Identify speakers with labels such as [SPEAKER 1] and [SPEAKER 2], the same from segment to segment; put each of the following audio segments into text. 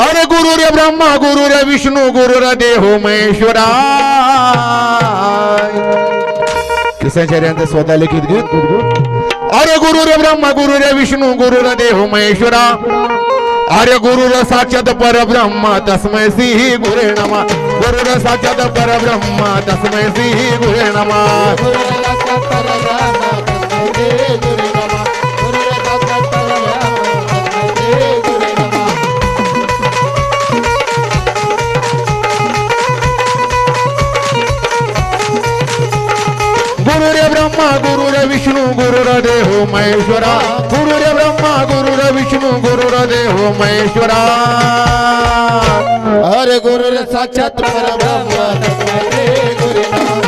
[SPEAKER 1] अरे गुरु रे ब्रह्मा गुरु रे विष्णू गुरु रे देहो महेश्वरा. किसनचार्यांचं स्वतः लिखित गीत अरे गुरु रे ब्रह्मा गुरु रे विष्णू गुरु रे देहो महेश्वरा. अरे गुरु रे साक्षात परब्रह्म तस्मै सिंह गुरे नमा. गुरु रे साक्षात परब्रह्म तस्मै सिंह गुरे नमा. महेश्वरा
[SPEAKER 2] अरे गुरु रे साक्षात परब्रह्म तस्मै श्री गुरे नमः.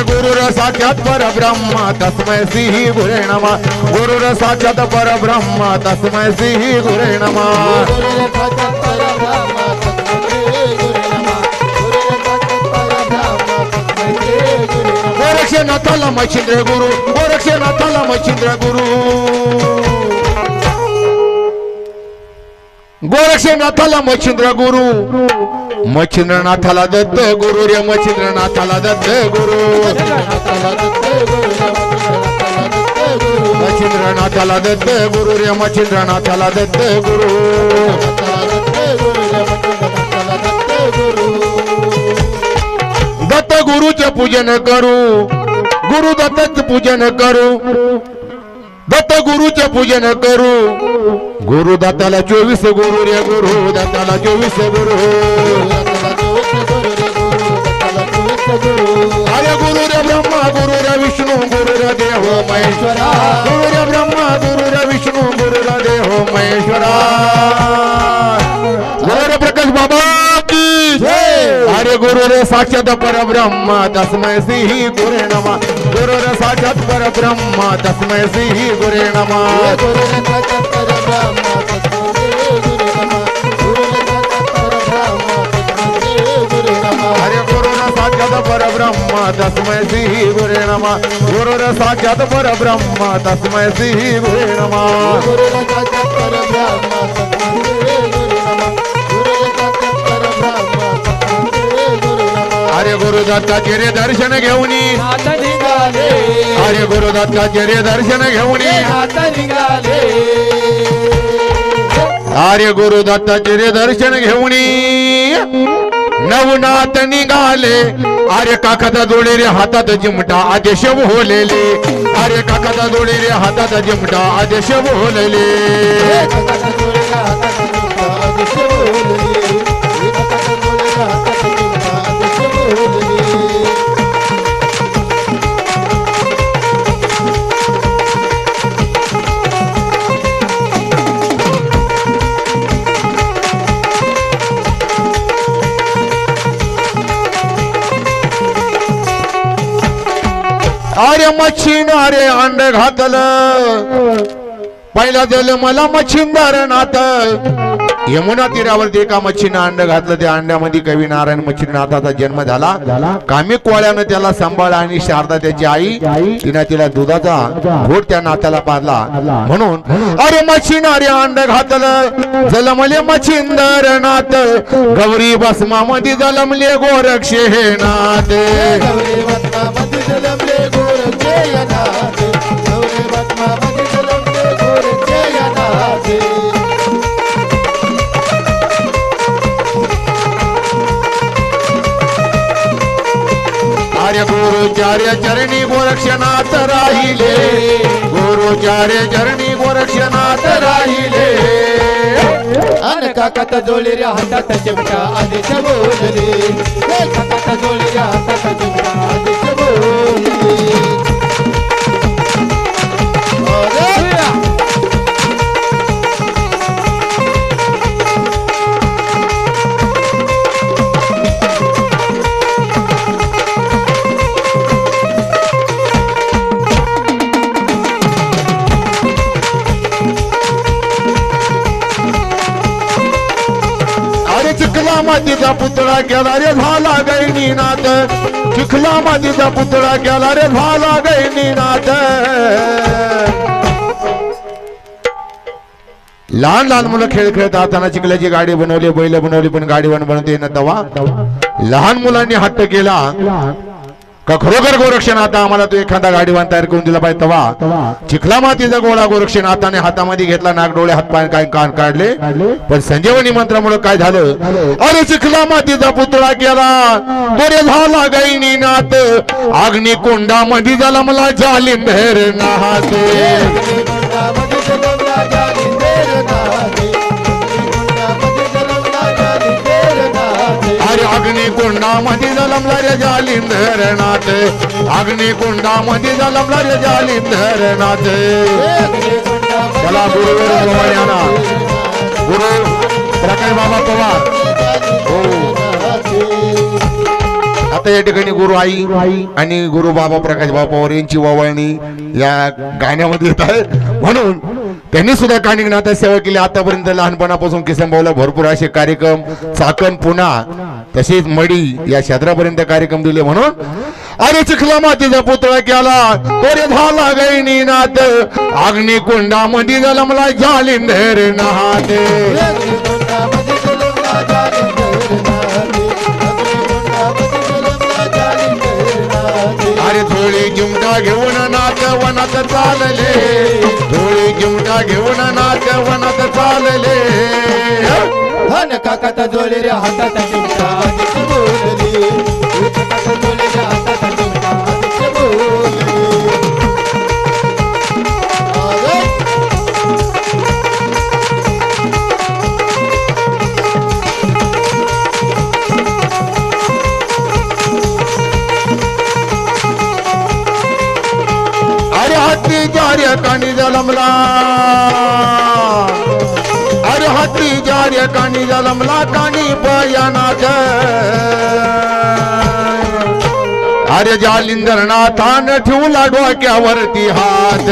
[SPEAKER 2] गुरु रे साक्षात परब्रह्म तस्मै श्री गुरे नमः.
[SPEAKER 1] गुरु रे साक्षात परब्रह्म तस्मै श्री गुरे नमः नमः गोरक्षनाथाला मच्छिंद्र गुरु. गोरक्षनाथाला मच्छिंद्र गुरु. गोरक्षनाथाला मच्छिंद्र गुरु. मच्छिंद्रनाथाला दत्त गुरु रे मच्छिंद्रनाथाला दत्त गुरु. मच्छिंद्रनाथाला दत्त गुरु रे मच्छिंद्रनाथाला दत्त गुरु. दत्त गुरुचे पूजन करू. गुरु दत्तच पूजन करू. दत्त गुरुचे पूजन करू. गुरु दत्ताला चोवीस गुरु रे गुरु दत्ताला चोवीस गुरु. अरे गुरु रे ब्रह्मा गुरु रे विष्णू गुरु रे देव महेश्वरा. गुरु रे ब्रह्मा गुरु रे विष्णू गुरु रे देव महेश्वरा. अरे गुरु रे साक्षात परब्रह्म तस्मै श्री गुरे नमः। गुरु रे साक्षात परब्रह्म तस्मै श्री गुरे नमः। अरे गुरु रे साक्षात परब्रह्म तस्मै श्री गुरे नमः। गुरु रे साक्षात परब्रह्म तस्मै श्री गुरे नमः। अरे गुरु दत्ताचे रे दर्शन घेऊन ये.
[SPEAKER 2] आता निघाले
[SPEAKER 1] अरे गुरु दत्ताचे रे दर्शन घेऊन ये.
[SPEAKER 2] आता निघाले.
[SPEAKER 1] अरे गुरु दत्ताचे रे दर्शन घेऊन. नवनाथ निघाले. अरे काकाचा जोडे रे हातात चिमटा आदेश भोलेले अरे काकाचा जोडे रे हातात चिमटा आदेश भोलेले अरे मच्छीन अरे अंड घातलं. पहिला दिलं मला मच्छिंदार नात. यमुना तीरावरती एका मच्छीनं अंड घातलं. त्या अंड्यामध्ये कवी नारायण मच्छिंद्रनाथाचा जन्म झाला. कामी कोळ्यानं त्याला सांभाळ आणि शारदा त्याची आई तिनं तिला दुधाचा घोट त्या नात्याला पाजला. म्हणून अरे मच्छीन अरे अंड घातलं. जलमले मच्छिंदर नाथ गौरी भस्मामध्ये जलमले गोरक्ष हे नाथ चार्य गुरुचार्य चरणी गोरक्षनाथ राहिले. गुरुचार्य चरणी गोरक्षनाथ राहिले.
[SPEAKER 2] अन काकात जोळी रे हातात चिमटा आदेश बोलले. हे काकात जोळी रे हातात चिमटा आदेश बोलले.
[SPEAKER 1] पुतळा केला रे झाला गैनी नाथ चिखला मातीचा पुतळा केला रे झाला गैनी नाथ लहान लहान मुलं खेळ खेळत असताना चिखल्याची गाडी बनवली बैल बनवली पण गाडी बनवते ना तवा? लहान मुलांनी हट्ट केला. का खरोखर गोरक्षनाथा? आम्हाला तो एखादा गाडीवान तयार करून दिला पाहिजे. तवा. चिखला मातीचा गोळा गोरक्षनाथाने हातामध्ये घेतला नाक डोळे हात पाय काय कान काढले. पण संजीवनी मंत्रामुळे काय झालं? अरे चिखला मातीचा पुतळा केला. बरे झाला गाईनी नाथ अग्नी कुंडामध्ये झाला मला जालिंदर नाहते अग्निकुंडामध्ये जलमला रे जालिंदरनाथ अग्निकुंडामध्ये जलमला रे जालिंदरनाथ चला गुरुवर भवानी आणा गुरु प्रकाश बाबा पवार. हो. आता या ठिकाणी गुरु आई आणि गुरु बाबा प्रकाश बाबा पवार यांची वावळणी या गाण्यामध्ये येत आहे. म्हणून त्यांनी सुद्धा कानिकनाथ सेवा केली. आतापर्यंत लहानपणापासून किसन भाऊला भरपूर असे कार्यक्रम. चाकण पुणा तसेच मडी या क्षेत्रापर्यंत कार्यक्रम दिले म्हणून. अरे चिखला मातीचा पुतळा केला. तोरे झाला गैनी नात अग्निकुंडा मधी झाला मला नाथ अरे थोडी चिमटा घेऊन नात वनात चालले. थोडी चिमटा घेऊन नाथ वनात चालले
[SPEAKER 2] धन काकात जोडले रे हातात
[SPEAKER 1] जलमला कानी पयानाथ अरे जालिंदर नाथान ठेवला डोक्यावरती हात।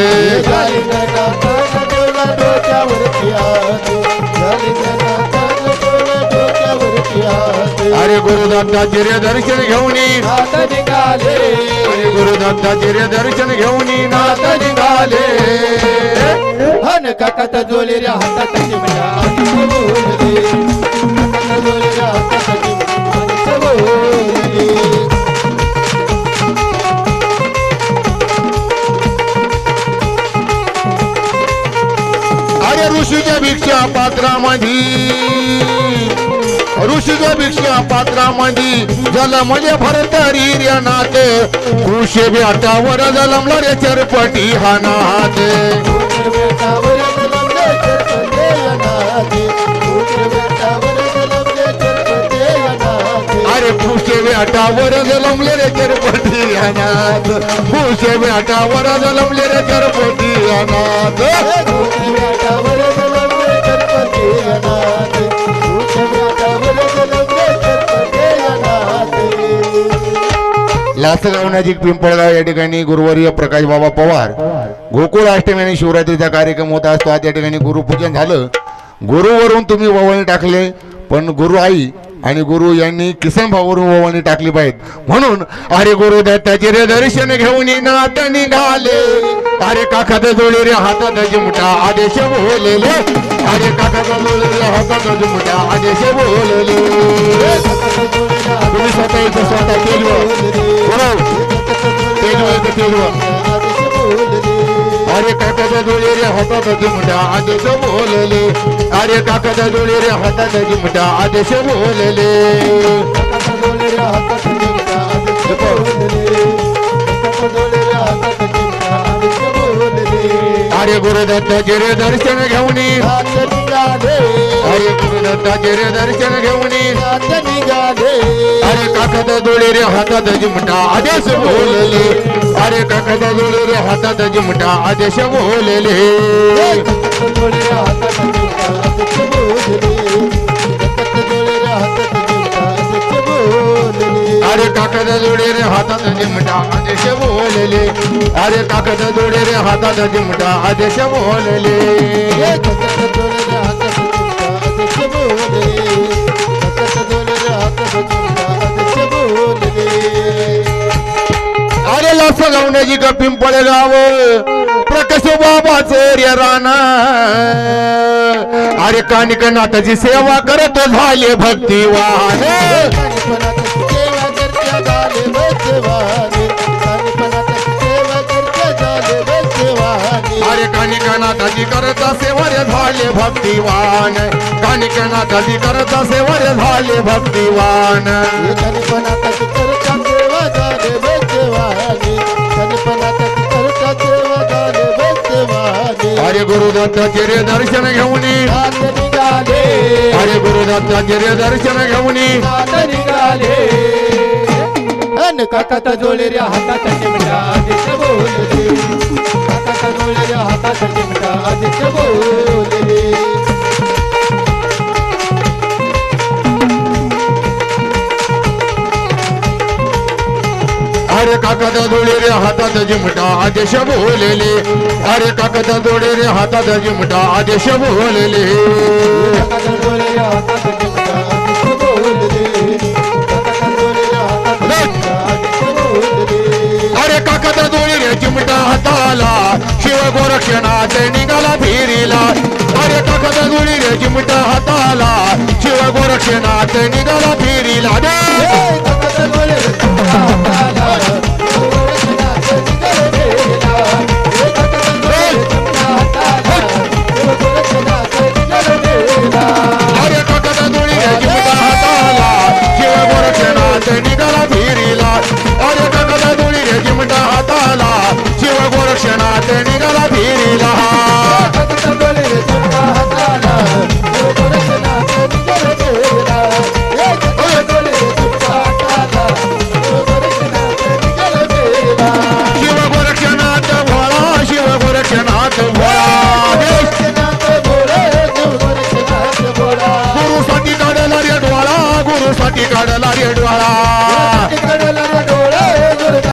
[SPEAKER 1] अरे गुरुदत्ताचे रे दर्शन घेऊन गुरुदत्ताचे रे दर्शन घेऊन. नाथ निघाले.
[SPEAKER 2] हन काकात जोले रे हातात
[SPEAKER 1] पात्रामध्ये जलमले भरतरी रे नाथ. कृषी बेटावर जलमला रे चरपटी हा नाथ. अरे कृषी बेटावर जलमले रे चरपटी हा नाथ. कृषी बेटावर जलमले रे चरपटी हा नाथ. लासगाव नजीक पिंपळगाव या ठिकाणी गुरुवर्य प्रकाश बाबा पवार गोकुळ अष्टमी आणि शिवरात्रीचा कार्यक्रम होता असतो. आज या ठिकाणी गुरुपूजन झालं. गुरुवरून तुम्ही ववळणी टाकले पण गुरु आई आणि गुरु यांनी किसन भाऊवरून ववळणी टाकली पाहिजे म्हणून अरे गुरु दत्ताचे रे दर्शन घेऊन नात निघाले. अरे काखात जोडे रे हातात जिमटा आदेश बोलले. अरे काखात जोडे रे हातात जिमटा आदेश बोलले. तुम्ही स्वतः इथं स्वतः केलं तेजवर इथं तेजवर अरे काकाच्या डोळे रे हातात जिमटा आदेश बोलले अरे काकाच्या डोळे रे हातात जिमटा आदेश बोलले अरे गुरुदत्ताचे रे दर्शन घेऊन ये. अरे गुरुदत्ताचे रे दर्शन घेऊन ये. अरे काकाच्या डोळे रे हातात जिमटा आदेश बोलले अरे काकाच्या डोळे रे हातात जिमटा आदेश बोलले अरे काकड जोडे रे हातात जिमटा आदेश बोलले. अरे काकड जोडे रे हातात जिमटा आदेश बोलले. अरे लस लावण्याची का पिंपळ गाव प्रकाश बाबाचं रे राणा. अरे कानिक नाथाची सेवा करत झाले भक्तिवान.
[SPEAKER 2] काणीपणाची
[SPEAKER 1] नाथाची करता सेवा रे झाले भक्तिवान. कानिक नाथाची करता सेवा रे झाले भक्तिवान.
[SPEAKER 2] काणीपणाची करता सेवा झाले करता सेवा झाले बसवाने
[SPEAKER 1] अरे गुरुदत्ताचे रे दर्शन घेऊन
[SPEAKER 2] निघाले.
[SPEAKER 1] अरे गुरुदत्ताचे रे दर्शन घेऊन
[SPEAKER 2] निघाले. काकात जोळे रे चिमटा जोळे रे हातात बोलले
[SPEAKER 1] अरे काकाचा जोडे रे हातात जिमटा आदेश बोलले. अरे काकाचा जोडे रे हातात जिमटा आदेश बोलले.
[SPEAKER 2] रे
[SPEAKER 1] अरे काकाचा जोडे रे चिमटा गोरक्षणाचे निघाला फिरीला. अरे काकाचा गुळी रे चिमटा हाताला. शिव गोरक्षणाचे निघाला फिरीला.